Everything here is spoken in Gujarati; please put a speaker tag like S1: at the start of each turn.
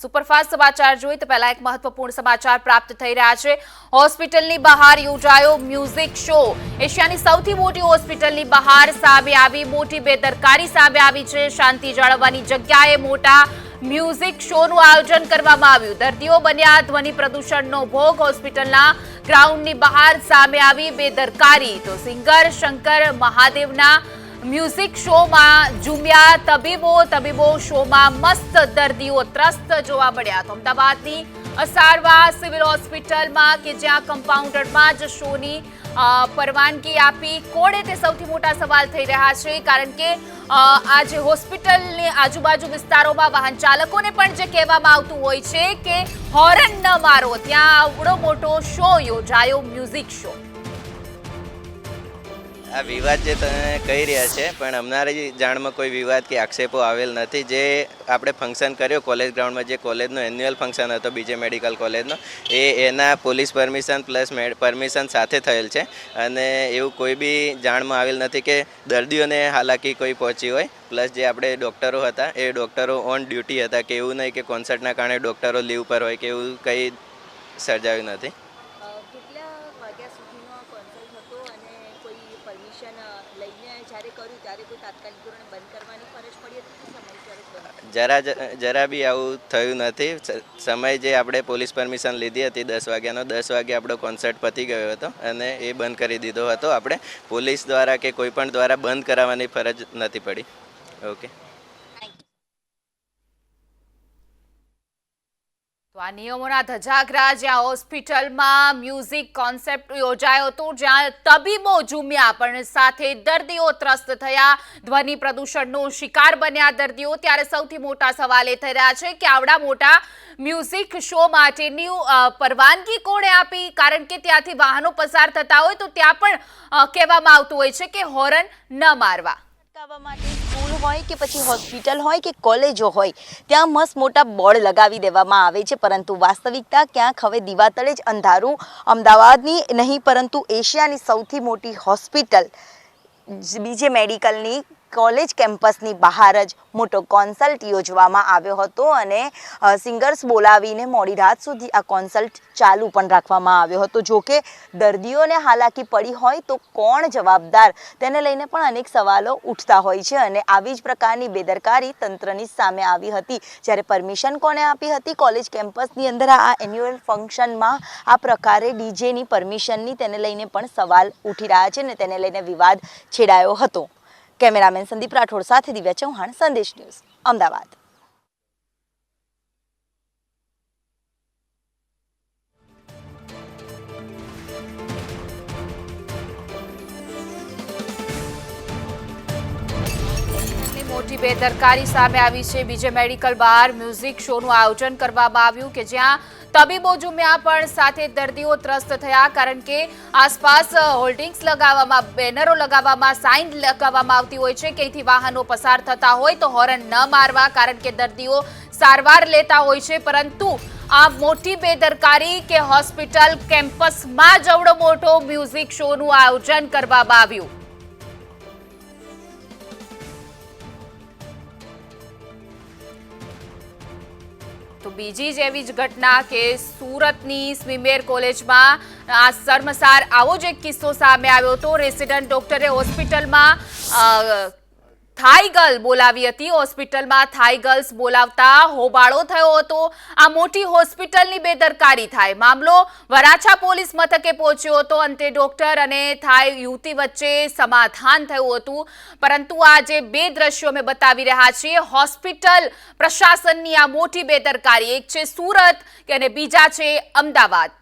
S1: સુપરફાસ્ટ સમાચાર જોઈએ તો પહેલા એક મહત્વપૂર્ણ સમાચાર પ્રાપ્ત થઈ રહ્યા છે. હોસ્પિટલની બહાર યોજાયો મ્યુઝિક શો. એશિયાની સૌથી મોટી હોસ્પિટલની બહાર સામે આવી, મોટી બેદરકારી સામે આવી છે. શાંતિ જાળવવાની જગ્યાએ મોટા મ્યુઝિક શોનું આયોજન કરવામાં આવ્યું. દર્દીઓ બન્યા ધ્વનિ પ્રદૂષણનો ભોગ. હોસ્પિટલના ગ્રાઉન્ડની બહાર સામે આવી બેદરકારી. તો સિંગર શંકર મહાદેવના મ્યુઝિક શોમાં ઝૂમ્યા તબીબો તબીબો શોમાં મસ્ત દર્દીઓ ત્રસ્ત જોવા મળ્યા. તો અમદાવાદની અસારવા સિવિલ હોસ્પિટલમાં કે જ્યાં કમ્પાઉન્ડરમાં જ શોની પરવાનગી આપી કોણે તે સૌથી મોટા સવાલ થઈ રહ્યા છે? કારણ કે આજે હોસ્પિટલની આજુબાજુ વિસ્તારોમાં વાહન ચાલકોને પણ જે કહેવામાં આવતું હોય છે કે, હોર્ન ન મારો. ત્યાં આવડો મોટો શો યોજાયો મ્યુઝિક શો.
S2: આ વિવાદ જે તમે કહી રહ્યા છે, પણ અમારી જાણમાં કોઈ વિવાદ કે આક્ષેપો આવેલ નથી. જે આપણે ફંક્શન કર્યો કોલેજ ગ્રાઉન્ડમાં જે કોલેજનો એન્યુઅલ ફંક્શન હતો બીજે મેડિકલ કોલેજનો એ એના પોલીસ પરમિશન પ્લસ પરમિશન સાથે થયેલ છે. અને એવું કોઈ બી જાણમાં આવેલ નથી કે દર્દીઓને હાલાકી કોઈ પહોંચી હોય. પ્લસ જે આપણે ડૉક્ટરો હતા, એ ડૉક્ટરો ઓન ડ્યુટી હતા, કે એવું નહીં કે કોન્સર્ટના કારણે ડૉક્ટરો લીવ પર હોય, કે એવું કંઈ સર્જાયું નથી
S3: કેટલા વાગ્યા સુધીનો આ કોન્સર્ટ હતો અને કોઈ પરમિશન લઈને જ્યારે કર્યું ત્યારે કોઈ તાત્કાલિક ધોરણે બંધ કરવાની ફરજ પડી હતી કે સમયસર જ બંધ
S2: જરા જરા બી આવું થયું નથી. સમય જે આપણે પોલીસ પરમિશન લીધી હતી દસ વાગ્યાનો, દસ વાગે આપણો કોન્સર્ટ પતી ગયો હતો અને એ બંધ કરી દીધો હતો. આપણે પોલીસ દ્વારા કે કોઈ પણ દ્વારા બંધ કરાવવાની ફરજ નથી પડી. ઓકે.
S1: તો આ નિયમોના ધજાગરા જ્યાં હોસ્પિટલમાં મ્યુઝિક કોન્સેપ્ટ યોજાયો હતો, જ્યાં તબીબો ઝૂમ્યા, પણ સાથે દર્દીઓ ત્રસ્ત થયા. ધ્વનિ પ્રદૂષણનો શિકાર બન્યા દર્દીઓ. ત્યારે સૌથી મોટા સવાલ એ થઈ રહ્યા છે કે આવડા મોટા મ્યુઝિક શો માટેની પરવાનગી કોણે આપી? કારણ કે ત્યાંથી વાહનો પસાર થતા હોય તો ત્યાં પણ કહેવામાં આવતું હોય છે કે હોરન ન મારવા.
S3: માટે સ્કૂલ હોય કે પછી હોસ્પિટલ હોય કે કોલેજો હોય, ત્યાં મસ્ત મોટા બોર્ડ લગાવી દેવામાં આવે છે. પરંતુ વાસ્તવિકતા ક્યાંક હવે દિવાતળે જ અંધારું. અમદાવાદની નહીં, પરંતુ એશિયાની સૌથી મોટી હોસ્પિટલ, બીજે મેડિકલની કોલેજ કેમ્પસની બહાર જ મોટો કોન્સલ્ટ યોજવામાં આવ્યો હતો અને સિંગર્સ બોલાવીને મોડી રાત સુધી આ કોન્સલ્ટ ચાલુ પણ રાખવામાં આવ્યો હતો. જો કે દર્દીઓને હાલાકી પડી હોય તો કોણ જવાબદાર? તેને લઈને પણ અનેક સવાલો ઉઠતા હોય છે અને આવી જ પ્રકારની બેદરકારી તંત્રની સામે આવી હતી. જ્યારે પરમિશન કોને આપી હતી કોલેજ કેમ્પસની અંદર આ એન્યુઅલ ફંક્શનમાં આ પ્રકારે ડીજેની પરમિશનની તેને લઈને પણ સવાલ ઉઠી રહ્યા છે અને તેને લઈને વિવાદ છેડાયો હતો. કેમેરામેન સંદીપ રાઠોડ સાથે દિવ્યા ચૌહાણ, સંદેશ ન્યૂઝ, અમદાવાદ.
S1: મોટી બેદરકારી સામે આવી છે. બીજે મેડિકલ બાર મ્યુઝિક શોનું આયોજન કરવામાં આવ્યું કે જ્યાં તબીબો ઝૂમ્યા પણ સાથે દર્દીઓ ત્રસ્ત થયા કારણ કે આસપાસ હોલ્ડિંગ્સ લગાવવામાં, બેનરો લગાવવામાં, સાઇન લગાવવામાં આવતી હોય છે. કે અહીંથી વાહનો પસાર થતા હોય તો હોર્ન ન મારવા કારણ કે દર્દીઓ સારવાર લેતા હોય છે. પરંતુ આ મોટી બેદરકારી કે હોસ્પિટલ કેમ્પસમાં જવડો મોટો મ્યુઝિક શોનું આયોજન કરવામાં આવ્યું. તો બીજી જ એવી જ ઘટના કે સુરતની સ્વિમેર કોલેજમાં આ શર્મસાર આવો જ એક કિસ્સો સામે આવ્યો હતો. રેસિડન્ટ ડોક્ટરે હોસ્પિટલમાં થાઈ ગર્લ બોલાવી હતી. હોસ્પિટલમાં થાઈ ગર્લ્સ બોલાવતા હોબાળો થયો હતો. આ મોટી હોસ્પિટલની બેદરકારી થાય. મામલો વરાછા પોલીસ મથકે પહોંચ્યો હતો. અંતે ડોક્ટર અને થાઈ યુવતી વચ્ચે સમાધાન થયું હતું. પરંતુ આ જે બે દ્રશ્યો અમે બતાવી રહ્યા છીએ, હોસ્પિટલ પ્રશાસનની આ મોટી બેદરકારી. એક છે સુરત અને બીજા છે અમદાવાદ.